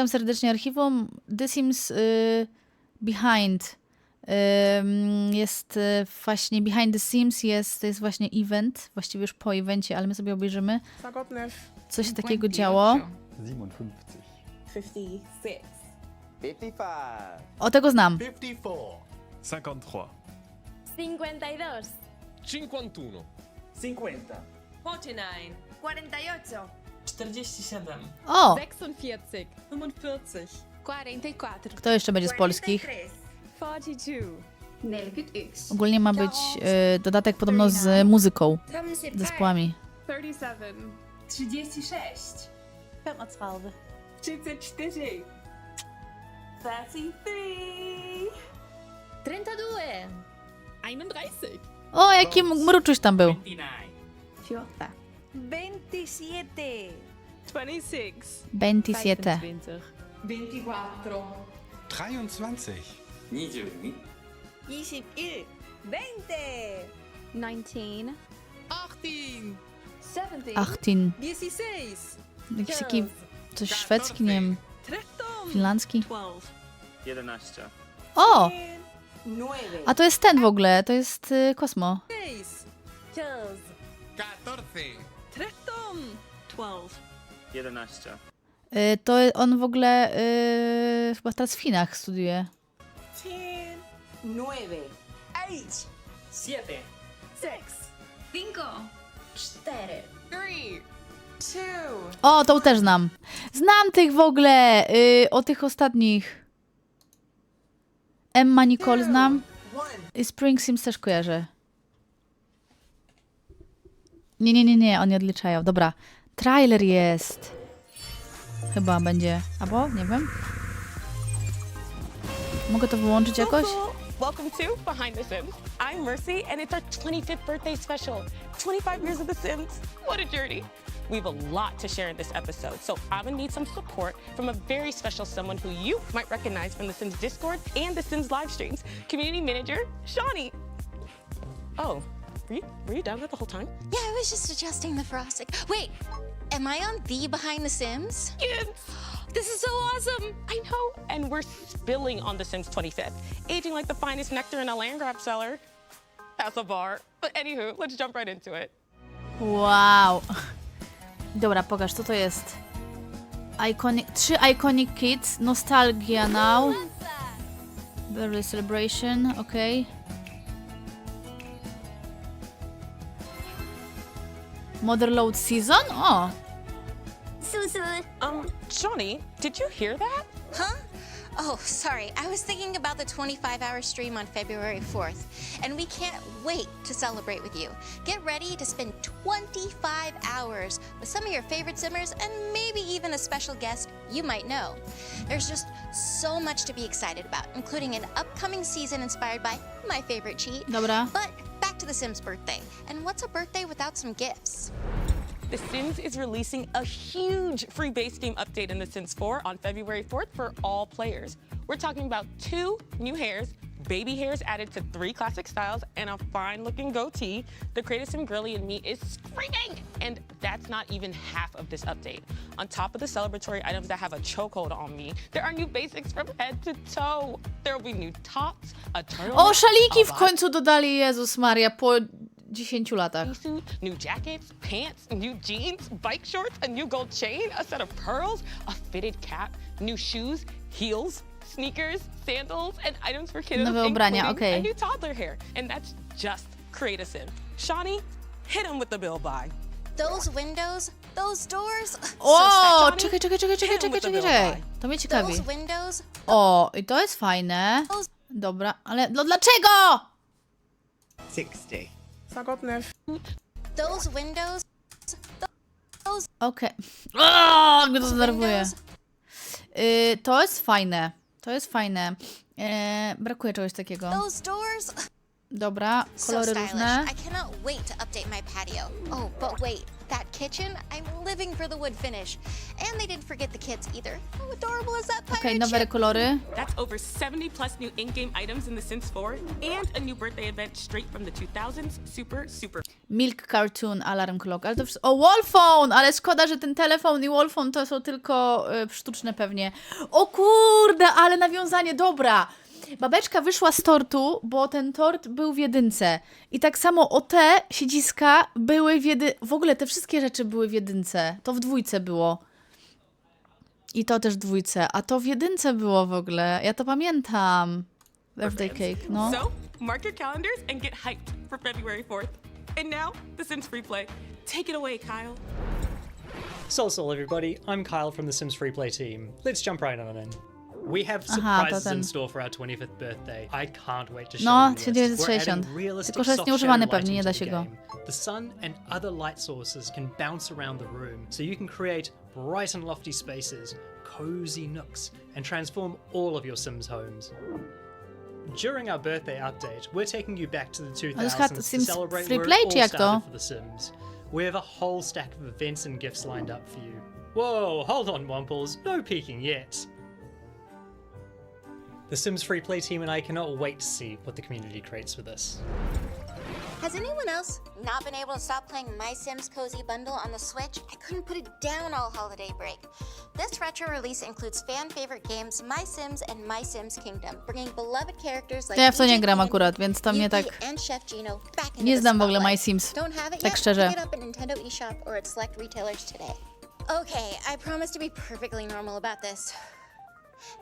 Witam serdecznie archiwum. The Sims y, Behind. Ym, jest y, właśnie Behind the Sims jest, to jest właśnie event, właściwie już po evencie, ale my sobie obejrzymy, 59, co się takiego działo. 57. 56, 55. O, tego znam. 54. 53. 52, 51. 50. 49, 48, 47, O, 46, 45, 44, kto jeszcze będzie z polskich? 43, 42, Ogólnie ma być y, dodatek podobno z muzyką, zespołami. 37, 36, 25, 34, 33, 32, 31, O, jaki m- mruczuś tam był. 29, 27, 26, 27. 25, 24, 23. 22. 21, 20, 19, 18. 17, 18. 16, Jakiś taki coś szwedzki, nie wiem, 13, finlandzki. 12, 11. O, 9, a to jest ten w ogóle, to jest y, Kosmo. 15, 14. 13, 12, 11. Y, to on w ogóle y, chyba teraz w Chinach studiuje. 10, 9, 8, 7, 6, 5, 4, 3, 2, O, tą też znam. Znam tych w ogóle, y, o tych ostatnich. Emma Nicole znam. 1. I Spring Sims też kojarzę. Nie, nie, nie, nie, oni odliczają. Dobra, trailer jest. Chyba będzie. Albo? Nie wiem. Mogę to wyłączyć jakoś? Welcome to Behind the Sims. I'm Mercy, and it's our 25th birthday special. 25 years of The Sims. What a journey. We have a lot to share in this episode, so I'm gonna need some support from a very special someone who you might recognize from The Sims Discord and The Sims live streams. Community Manager, Shawnee. Oh, were you, were you down there the whole time? Yeah, I was just adjusting the frosting. Wait, am I on the Behind the Sims? Kids! This is so awesome! I know, and we're spilling on The Sims 25th, aging like the finest nectar in a land grab cellar. That's a bar. But anywho, let's jump right into it. Wow. Dobra, pokaż, co to jest. Iconic, trzy Iconic Kids, Nostalgia Now, Birthday Celebration, okej. Motherload Season? O, Susu. Um, Shawnee, did you hear that? Huh? Oh, sorry. I was thinking about the 25 hour stream on February 4th, and we can't wait to celebrate with you. Get ready to spend 25 hours with some of your favorite simmers and maybe even a special guest you might know. There's just so much to be excited about, including an upcoming season inspired by my favorite cheat. dobra. But back to The Sims birthday. And what's a birthday without some gifts? The Sims is releasing a huge free base game update in The Sims 4 on February 4th for all players. We're talking about two new hairs, baby hairs added to three classic styles, and a fine looking goatee. The Creative Sim girly in me is screaming! And that's not even half of this update. On top of the celebratory items that have a chokehold on me, there are new basics from head to toe. There will be new tops, a turtle. O, szaliki w końcu dodali, Jezus Maria, po 10 latach. suit, new jackets, pants, new jeans, bike shorts, a new gold chain, a set of pearls, a fitted cap, new shoes, heels, sneakers, sandals, and items for kiddos, Nowe ubrania, including okej. a new toddler hair. And that's just Create a Sim. Shawnee, hit him with the bill buy. Those windows, those doors. O, czekaj, czekaj, czekaj, czekaj, czekaj, czekaj, czekaj. To mnie ciekawi. Those windows, O, i to jest fajne. Dobra, ale no dlaczego? 60. 59, those windows, those Okej. O, mnie to zdenerwuje. windows. Y, to jest fajne. To jest fajne. E, brakuje czegoś takiego. Those doors, Dobra, kolory różne. I cannot wait to update my patio. Oh, but wait, that kitchen? I'm living for the wood finish. And they didn't forget the kids either. How adorable is that pirate Okej, nowe ship? kolory. That's over 70 plus new in game items in The Sims 4 and a new birthday event straight from the 2000s. Super, super Milk Cartoon, Alarm Clock, ale to wszystko... O, Wallphone! Ale szkoda, że ten telefon i Wallphone to są tylko y, sztuczne pewnie. O kurde, ale nawiązanie, dobra! Babeczka wyszła z tortu, bo ten tort był w jedynce. I tak samo o te siedziska były w jedy... W ogóle te wszystkie rzeczy były w jedynce. To w dwójce było. I to też w dwójce. A to w jedynce było w ogóle. Ja to pamiętam. Birthday cake, no. So, mark your calendars and get hyped for February 4th. And now, The Sims Free Play. Take it away, Kyle. Sol Sol, everybody. I'm Kyle from the Sims Free Play team. Let's jump right on in. We have Aha, to surprises in store for our 25th birthday. I can't wait to show No, you this. We're 1960. adding realistic Tylko, że jest soft nieużywany shadow pewnie, nie da lighting się to go. the game. The sun and other light sources can bounce around the room, so you can create bright and lofty spaces, cozy nooks, and transform all of your Sims homes. During our birthday update, we're taking you back to the 2000s to Sims celebrate where it all czy jak to? started for The Sims. We have a whole stack of events and gifts lined up for you. Whoa, hold on, Wamples, no peeking yet. The Sims Free Play team and I cannot wait to see what the community creates with us. Has anyone else not been able to stop playing My Sims Cozy Bundle on the Switch? I couldn't put it down all holiday break. This retro release includes fan favorite games My Sims and My Sims Kingdom, bringing beloved characters like To ja w to nie gram akurat, więc to mnie tak... and Chef Gino back into Nie znam w ogóle My. Sims. Don't have it Tak yet? szczerze. Pick it up at Nintendo eShop or at select retailers today. Okay, I promise to be perfectly normal about this.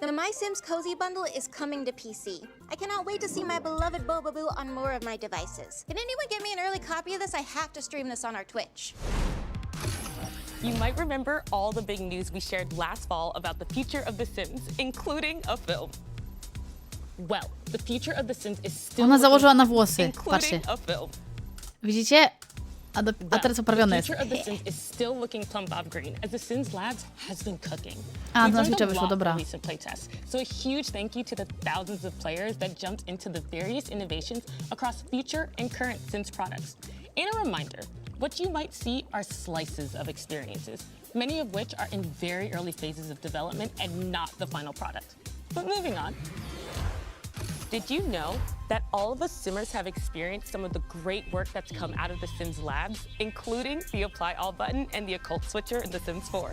The My Sims Cozy Bundle is coming to PC. I cannot wait to see my beloved Bobaboo on more of my devices. Can anyone get me an early copy of this? I have to stream this on our Twitch. You might remember all the big news we shared last fall about the future of The Sims, including a film. Well, the future of The Sims is still Ona założyła na włosy. including Patrzcie. a film. Widzicie? A, do, a teraz oprawione the jest. future of The Sims is still looking plumb bob green as The Sims Labs has been cooking. A, to na Switcha a wyszło, dobra. from recent playtests, so a huge thank you to the thousands of players that jumped into the various innovations across future and current Sims products. And a reminder, what you might see are slices of experiences, many of which are in very early phases of development and not the final product. But moving on, did you know that all of us Simmers have experienced some of the great work that's come out of The Sims Labs, including the Apply All button and the Occult Switcher in The Sims 4?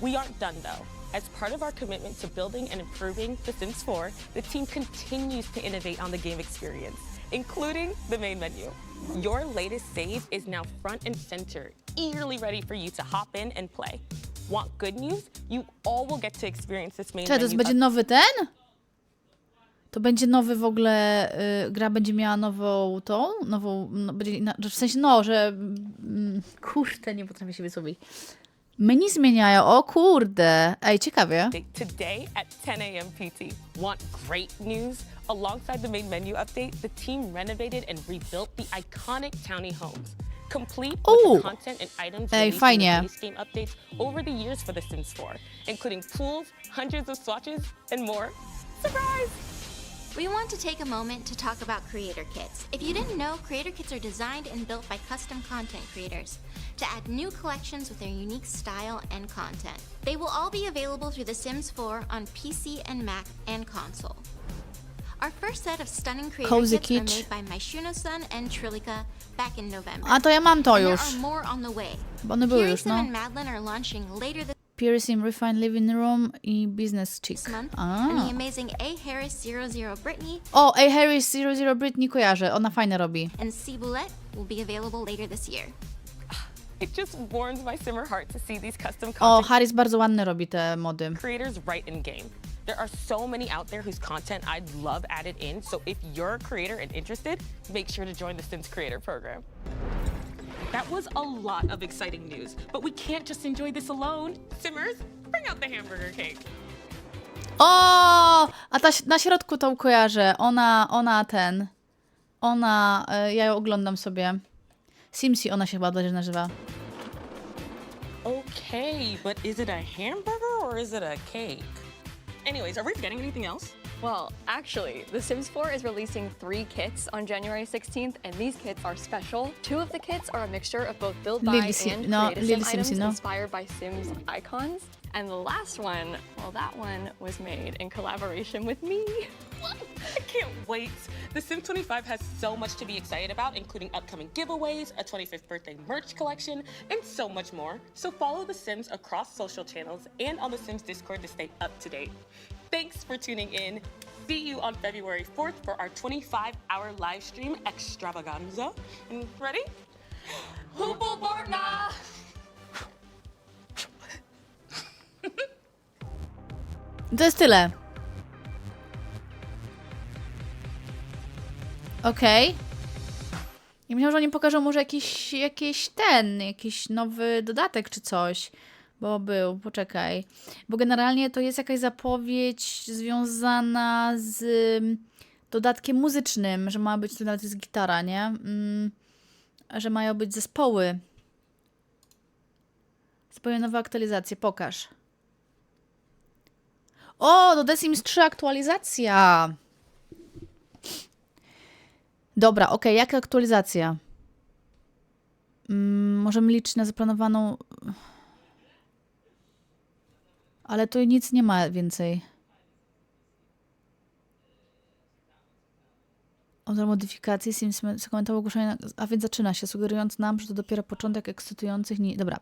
We aren't done though. As part of our commitment to building and improving The Sims 4, the team continues to innovate on the game experience, including the main menu. Your latest save is now front and center, eagerly ready for you to hop in and play. Want good news? You all will get to experience this main Czy to menu będzie nowy ten? To będzie nowy w ogóle, y, gra będzie miała nową tą, nową, no, będzie, że w sensie no, że mm, kurde, nie potrafię się wysłowić. Menu zmieniają, o kurde, ej, ciekawie. today at 10 a.m. PT. Want great news? Alongside the main menu update, the team renovated and rebuilt the iconic Townie homes. Complete with content and items Ej, fajnie. game updates over the years for The Sims 4, including pools, hundreds of swatches, and more. Surprise! We want to take a moment to talk about creator kits. If you didn't know, creator kits are designed and built by custom content creators to add new collections with their unique style and content. They will all be available through The Sims 4 on PC and Mac and console. Our first set of stunning creator Cozy kits were made by Myshuno-sun and Trilika back in November. A to ja mam to And there are more on the way. bo one były już, no. and Madeline are launching later this Piercing Refined Living Room i Business Chick. month, A. and the amazing A. Harris 00 Brittany O, oh, A. Harris 00 Britney kojarzę, ona fajne robi. and C Ciboulette will be available later this year. It just warms my Simmer heart to see these custom O, content Harris bardzo ładne robi te mody. creators right in game. There are so many out there whose content I'd love added in, so if you're a creator and interested, make sure to join the Sims Creator Program. That was a lot of exciting news, but we can't just enjoy this alone. Simmers, bring out the hamburger cake. O! A ta na środku tą kojarzę. Ona, ona ten. Ona, e, ja ją oglądam sobie. Simsi ona się chyba dobrze nazywa. Okay, but is it a hamburger or is it a cake? Anyways, are we forgetting anything else? Well, actually, The Sims 4 is releasing three kits on January 16th, and these kits are special. Two of the kits are a mixture of both build by Lily Sim- and no, create a Lily Sim items Simpson, no. inspired by Sims icons. And the last one, well, that one was made in collaboration with me. I can't wait. The Sims 25 has so much to be excited about, including upcoming giveaways, a 25th birthday merch collection, and so much more. So follow The Sims across social channels and on The Sims Discord to stay up to date. Thanks for tuning in. See you on February 4th for our 25 hour live stream extravaganza. And ready? Hoopleborna! To jest tyle. Okej. I myślałam, że oni pokażą może jakiś, jakiś ten, jakiś nowy dodatek czy coś. Bo był, poczekaj. Bo generalnie to jest jakaś zapowiedź związana z mm, dodatkiem muzycznym, że ma być to nawet jest gitara, nie? Mm, że mają być zespoły. Zespoły nowe aktualizacje, pokaż. O, do The Sims 3 aktualizacja. Dobra, okej, jaka aktualizacja? Mm, możemy liczyć na zaplanowaną. Ale tu nic nie ma więcej. Od modyfikacji Sims skomentował ogłoszenie, a więc zaczyna się, sugerując nam, że to dopiero początek ekscytujących dni. Dobra.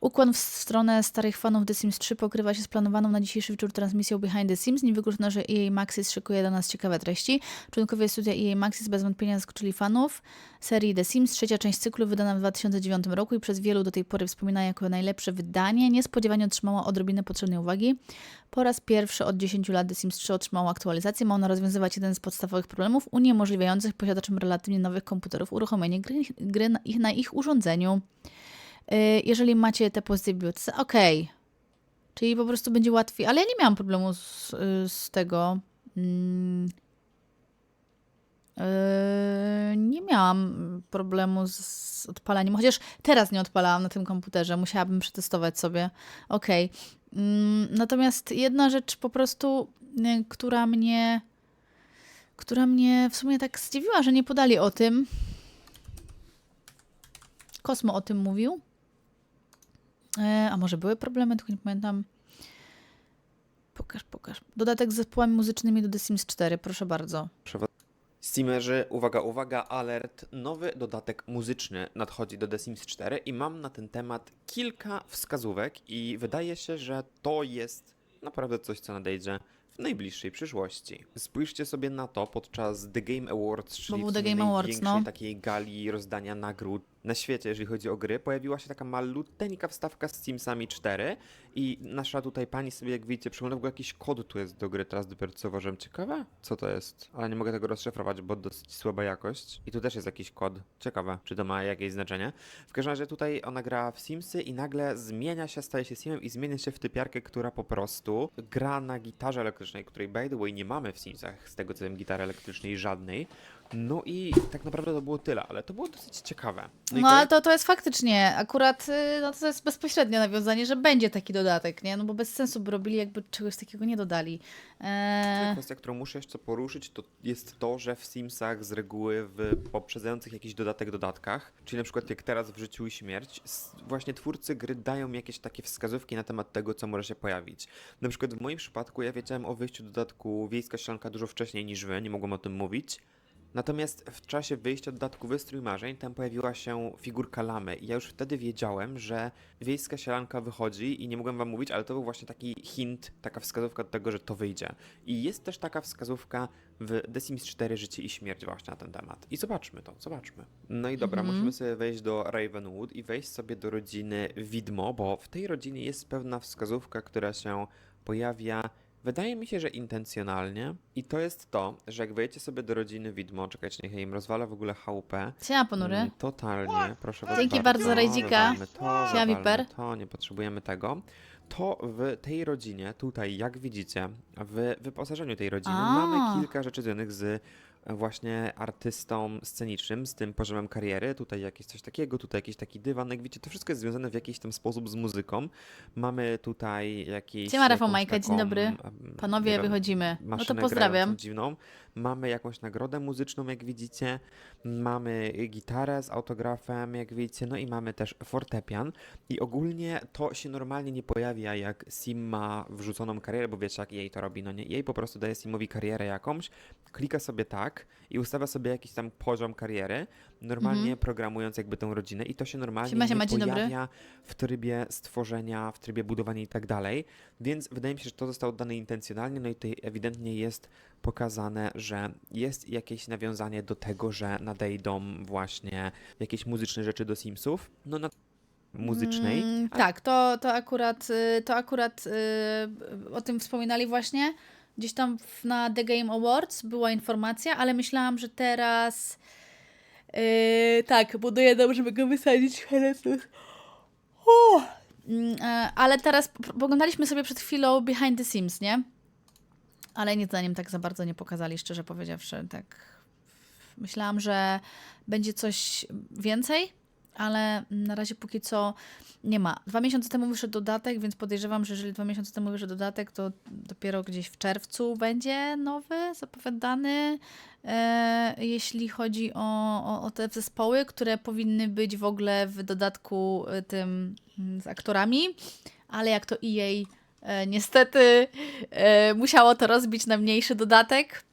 Ukłon w stronę starych fanów The Sims 3 pokrywa się z planowaną na dzisiejszy wieczór transmisją Behind the Sims. Nie wykluczono, że EA Maxis szykuje do nas ciekawe treści. Członkowie studia EA Maxis bez wątpienia zaskoczyli fanów serii The Sims. Trzecia część cyklu wydana w 2009 roku i przez wielu do tej pory wspominana jako najlepsze wydanie. Niespodziewanie otrzymała odrobinę potrzebnej uwagi. Po raz pierwszy od 10 lat The Sims 3 otrzymała aktualizację. Ma ona rozwiązywać jeden z podstawowych problemów uniemożliwiających posiadaczom relatywnie nowych komputerów uruchomienie gry, gry na, ich, na ich urządzeniu. Yy, jeżeli macie te pozycje w bibliotece, okej. Czyli po prostu będzie łatwiej, ale ja nie miałam problemu z, y, z tego. Yy, nie miałam problemu z, odpalaniem, chociaż teraz nie odpalałam na tym komputerze, musiałabym przetestować sobie. Okej. Mm, natomiast jedna rzecz po prostu, y, która mnie, która mnie w sumie tak zdziwiła, że nie podali o tym. Kosmo o tym mówił. E, a może były problemy, tylko nie pamiętam. Pokaż, pokaż. Dodatek z zespołami muzycznymi do The Sims 4, proszę bardzo. Steamerzy, uwaga, uwaga, alert, nowy dodatek muzyczny nadchodzi do The Sims 4 i mam na ten temat kilka wskazówek i wydaje się, że to jest naprawdę coś, co nadejdzie w najbliższej przyszłości. Spójrzcie sobie na to podczas The Game Awards, czyli był w The Game Awards, największej no. takiej gali rozdania nagród na świecie, jeżeli chodzi o gry, pojawiła się taka maluteńka wstawka z Simsami 4 i nasza tutaj pani sobie, jak widzicie, przygląda w ogóle jakiś kod tu jest do gry, teraz dopiero co zauważyłem. Ciekawe, co to jest, ale nie mogę tego rozszyfrować, bo dosyć słaba jakość. I tu też jest jakiś kod, ciekawe, czy to ma jakieś znaczenie. W każdym razie tutaj ona gra w Simsy i nagle zmienia się, staje się Simem i zmienia się w typiarkę, która po prostu gra na gitarze elektrycznej, której by the way nie mamy w Simsach, z tego co wiem, gitary elektrycznej żadnej. No i tak naprawdę to było tyle, ale to było dosyć ciekawe. No, i ale to, to jest faktycznie, akurat y, no, to jest bezpośrednie nawiązanie, że będzie taki dodatek, nie? No bo bez sensu by robili, jakby czegoś takiego nie dodali. Kolejna Eee, kwestia, którą muszę jeszcze poruszyć, to jest to, że w Simsach z reguły w poprzedzających jakiś dodatek dodatkach, czyli na przykład jak teraz w Życiu i Śmierć, s- właśnie twórcy gry dają jakieś takie wskazówki na temat tego, co może się pojawić. Na przykład w moim przypadku ja wiedziałem o wyjściu dodatku Wiejska Ścianka dużo wcześniej niż wy, nie mogłem o tym mówić. Natomiast w czasie wyjścia dodatku Wystrój Marzeń tam pojawiła się figurka lamy i ja już wtedy wiedziałem, że wiejska sielanka wychodzi i nie mogłem wam mówić, ale to był właśnie taki hint, taka wskazówka do tego, że to wyjdzie. I jest też taka wskazówka w The Sims 4 Życie i Śmierć właśnie na ten temat. I zobaczmy to, zobaczmy. No i dobra, Mhm. musimy sobie wejść do Ravenwood i wejść sobie do rodziny Widmo, bo w tej rodzinie jest pewna wskazówka, która się pojawia Wydaje mi się, że intencjonalnie. I to jest to, że jak wejdziecie sobie do rodziny Widmo, czekajcie, niech ja im rozwala w ogóle chałupę. Siema, ponury. Mm, Totalnie, proszę was Dzięki bardzo. To, Siema, Viper. To, nie potrzebujemy tego. To w tej rodzinie, tutaj, jak widzicie, w wyposażeniu tej rodziny A. mamy kilka rzeczy związanych z właśnie artystą scenicznym, z tym poziomem kariery. Tutaj jakieś coś takiego, tutaj jakiś taki dywanek. Widzicie, to wszystko jest związane w jakiś tam sposób z muzyką. Mamy tutaj jakieś. Siema, Rafał Majka, dzień dobry. Panowie, wiem, wychodzimy. No to pozdrawiam. dziwną. mamy jakąś nagrodę muzyczną, jak widzicie, mamy gitarę z autografem, jak widzicie, no i mamy też fortepian. I ogólnie to się normalnie nie pojawia, jak Sim ma wrzuconą karierę, bo wiecie, jak jej to robi, no nie? Jej po prostu daje Simowi karierę jakąś, klika sobie tak i ustawia sobie jakiś tam poziom kariery, normalnie Mhm. programując jakby tą rodzinę i to się normalnie Siema, siema, nie pojawia w trybie stworzenia, w trybie budowania i tak dalej, więc wydaje mi się, że to zostało dane intencjonalnie, no i tutaj ewidentnie jest pokazane, że jest jakieś nawiązanie do tego, że nadejdą właśnie jakieś muzyczne rzeczy do Simsów, no na muzycznej, Mm, tak, to, to akurat, y, to akurat y, o tym wspominali właśnie. Gdzieś tam na The Game Awards była informacja, ale myślałam, że teraz y, tak, buduję dom, żeby go wysadzić e, Ale teraz poglądaliśmy sobie przed chwilą Behind the Scenes, nie? Ale nic za nim tak za bardzo nie pokazali, szczerze powiedziawszy. Tak myślałam, że będzie coś więcej, ale na razie póki co nie ma. Dwa miesiące temu wyszedł dodatek, więc podejrzewam, że jeżeli dwa miesiące temu wyszedł dodatek, to dopiero gdzieś w czerwcu będzie nowy, zapowiadany. E, jeśli chodzi o, o, o te zespoły, które powinny być w ogóle w dodatku e, tym mm, z aktorami, ale jak to EA e, niestety e, musiało to rozbić na mniejszy dodatek.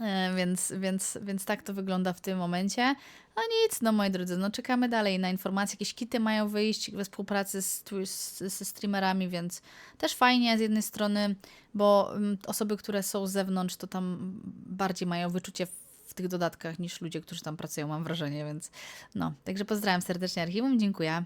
E, Więc, więc, więc tak to wygląda w tym momencie. No nic, no moi drodzy, no czekamy dalej na informacje. Jakieś kity mają wyjść we współpracy z, z, ze streamerami, więc też fajnie z jednej strony, bo mm, osoby, które są z zewnątrz, to tam bardziej mają wyczucie w tych dodatkach niż ludzie, którzy tam pracują, mam wrażenie, więc no. Także pozdrawiam serdecznie Archiwum, dziękuję.